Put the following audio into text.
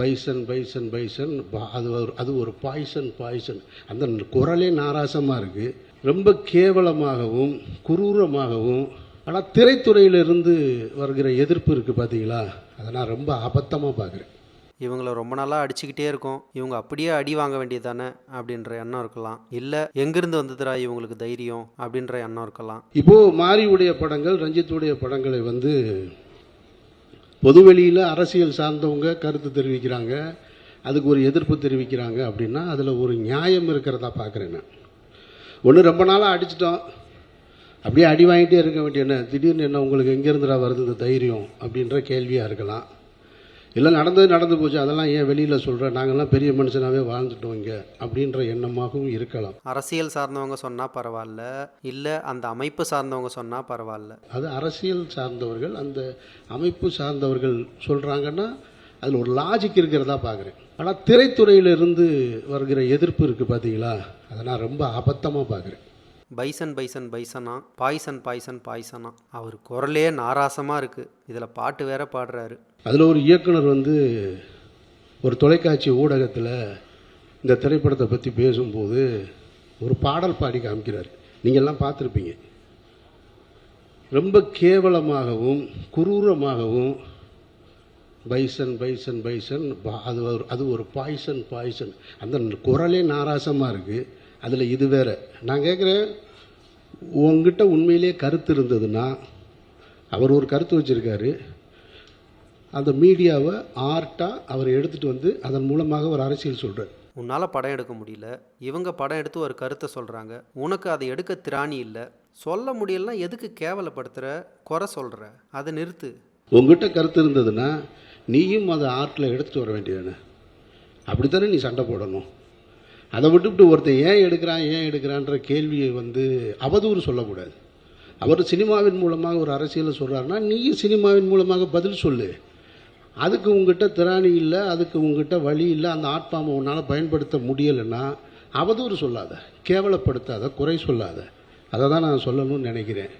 Bison bison bison அது ஒரு அது ஒரு பாய்சன் பாய்சன். அந்த குரலே நாராசமாக இருக்குது ரொம்ப கேவலமாகவும் குரூரமாகவும் ஆனால் திரைத்துறையிலிருந்து வருகிற எதிர்ப்பு இருக்குது பார்த்தீங்களா அதை நான் ரொம்ப அபத்தமாக பார்க்குறேன் இவங்கள ரொம்ப நாளாக அடிச்சுக்கிட்டே இருக்கோம். இவங்க அப்படியே அடி வாங்க வேண்டியது தானே அப்படின்ற எண்ணம் இருக்கலாம். இல்லை எங்கேருந்து வந்ததுடா இவங்களுக்கு தைரியம் அப்படின்ற எண்ணம் இருக்கலாம். இப்போது மாரியுடைய படங்கள் ரஞ்சித்துடைய படங்களை வந்து பொதுவெளியில் அரசியல் சார்ந்தவங்க கருத்து தெரிவிக்கிறாங்க அதுக்கு ஒரு எதிர்ப்பு தெரிவிக்கிறாங்க அப்படின்னா அதில் ஒரு நியாயம் இருக்கிறதா பார்க்குறேன் நான். ஒன்று ரொம்ப நாளாக அடிச்சிட்டோம். அப்படியே அடி வாங்கிட்டே இருக்க வேண்டிய என்ன? திடீர்னு என்ன உங்களுக்கு எங்கேருந்துடா வருது இந்த தைரியம் அப்படின்ற கேள்வியாக இருக்கலாம். இல்லை நடந்தது நடந்து போச்சு. அதெல்லாம் ஏன் வெளியில் சொல்கிற நாங்கள்லாம் பெரிய மனுஷனாகவே வாழ்ந்துட்டோம் இங்கே அப்படின்ற எண்ணமாகவும் இருக்கலாம். அரசியல் சார்ந்தவங்க சொன்னால் பரவாயில்ல. இல்லை அந்த அமைப்பு சார்ந்தவங்க சொன்னால் பரவாயில்ல. அது அரசியல் சார்ந்தவர்கள் அந்த அமைப்பு சார்ந்தவர்கள் சொல்கிறாங்கன்னா அதில் ஒரு லாஜிக் இருக்கிறதா பார்க்குறேன். ஆனால் திரைத்துறையிலிருந்து வருகிற எதிர்ப்பு இருக்குது பார்த்தீங்களா அதை நான் ரொம்ப அபத்தமாக பார்க்குறேன். பைசன் பைசன் பைசனா? பாய்சன் பாய்சன் பாய்சனா? அவர் குரலே நாராசமாக இருக்குது இதில் பாட்டு வேற பாடுறாரு. அதில் ஒரு இயக்குனர் வந்து ஒரு தொலைக்காட்சி ஊடகத்தில் இந்த திரைப்படத்தை பற்றி பேசும்போது ஒரு பாடல் பாடி காமிக்கிறார். நீங்கள்லாம் பார்த்துருப்பீங்க. ரொம்ப கேவலமாகவும் குரூரமாகவும் பைசன் பைசன் பைசன் பா- அது ஒரு அது ஒரு பாய்சன் பாய்சன். அந்த குரலே நாராசமாக இருக்குது அதில் இது வேற. நான் கேட்குறேன் உங்ககிட்ட உண்மையிலேயே கருத்து இருந்ததுன்னா அவர் ஒரு கருத்து வச்சுருக்காரு. அந்த மீடியாவை ஆர்ட்டாக அவர் எடுத்துகிட்டு வந்து அதன் மூலமாக ஒரு அரசியல் சொல்கிறார் உன்னால் படம் எடுக்க முடியல. இவங்க படம் எடுத்து ஒரு கருத்தை சொல்கிறாங்க உனக்கு அதை எடுக்க திராணி இல்லை. சொல்ல முடியலனா எதுக்கு கேவலப்படுத்துகிற குறை சொல்கிற அதை நிறுத்து. உங்ககிட்ட கருத்து இருந்ததுன்னா நீயும் அதை ஆர்ட்டில் எடுத்துகிட்டு வர வேண்டியதானே அப்படித்தானே நீ சண்டை போடணும்? அதை விட்டுவிட்டு ஒருத்தர் ஏன் எடுக்கிறான் ஏன் எடுக்கிறான்ற கேள்வியை வந்து அவதூறு சொல்லக்கூடாது. அவர் சினிமாவின் மூலமாக ஒரு அரசியலை சொல்கிறாருன்னா நீயும் சினிமாவின் மூலமாக பதில் சொல்லு. அதுக்கு உங்ககிட்ட திராணி இல்லை அதுக்கு உங்ககிட்ட வழி இல்லை அந்த ஆட்பாமை உன்னால் பயன்படுத்த முடியலைன்னா அவதூறு சொல்லாத கேவலப்படுத்தாத குறை சொல்லாத. அதை தான் நான் சொல்லணும்னு நினைக்கிறேன்.